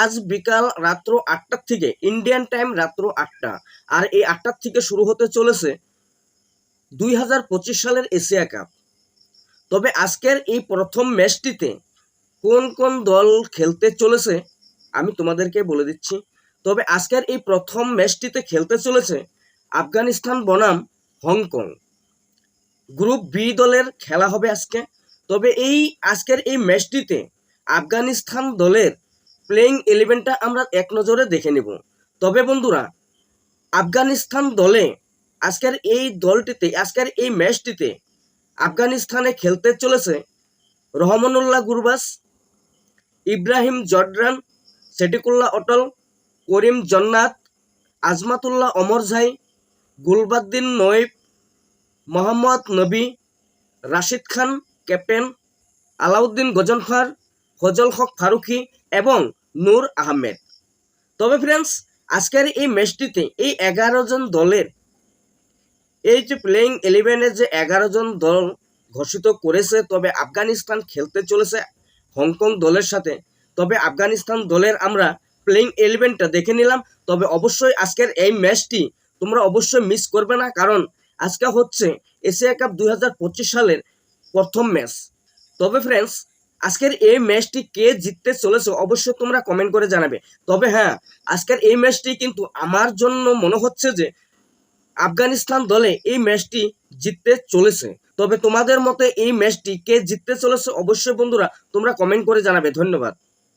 আজ বিকাল রাত্র আটটার থেকে ইন্ডিয়ান টাইম রাত্র আটটা। আর এই আটটার থেকে শুরু হতে চলেছে দুই হাজার পঁচিশ সালের এশিয়া কাপ। তবে আজকের এই প্রথম ম্যাচটিতে কোন কোন দল খেলতে চলেছে, আমি তোমাদেরকে বলে দিচ্ছি। তবে আজকের এই প্রথম ম্যাচটিতে খেলতে চলেছে আফগানিস্তান বনাম হংকং। গ্রুপ বি দলের খেলা হবে আজকে। তবে এই আজকের এই ম্যাচটিতে আফগানিস্তান দলের প্লেইং ইলেভেনটা আমরা এক নজরে দেখে নেব। তবে বন্ধুরা, আফগানিস্তান দলে আজকের এই দলটিতে, আজকের এই ম্যাচটিতে আফগানিস্তানে খেলতে চলেছে রহমানুল্লাহ গুরবাস, ইব্রাহিম জর্ডান, সেটিকুল্লাহ অটল, করিম জন্নাত, আজমাতুল্লাহ অমরঝাই গুলবাদ্দিন নয়েব মোহাম্মদ নবী, রাশিদ খান, ক্যাপ্টেন, আলাউদ্দিন গজনফার, ফজল হক ফারুকি এবং নূর আহমেদ। তবে ফ্রেন্ডস আজকের এই ম্যাচটিতে এই এগারো জন দলের এই যে প্লেইং ইলেভেনের যে এগারো জন দল ঘোষিত করেছে, তবে আফগানিস্তান খেলতে চলেছে হংকং দলের সাথে। তবে আফগানিস্তান দলের আমরা প্লেইং ইলেভেনটা দেখে নিলাম। তবে অবশ্যই আজকের এই ম্যাচটি তোমরা অবশ্যই মিস করবে না, কারণ আজকে হচ্ছে এশিয়া কাপ দু হাজার পঁচিশ সালের প্রথম ম্যাচ তবে ফ্রেন্ডস আজকের এই ম্যাচটি কে জিততে চলেছে অবশ্যই তোমরা কমেন্ট করে জানাবে। তবে হ্যাঁ আজকের এই ম্যাচটি কিন্তু আমার জন্য মনে হচ্ছে যে আফগানিস্তান দলে এই ম্যাচটি জিততে চলেছে। তবে তোমাদের মতে এই ম্যাচটি কে জিততে চলেছে? অবশ্যই বন্ধুরা তোমরা কমেন্ট করে জানাবে। ধন্যবাদ।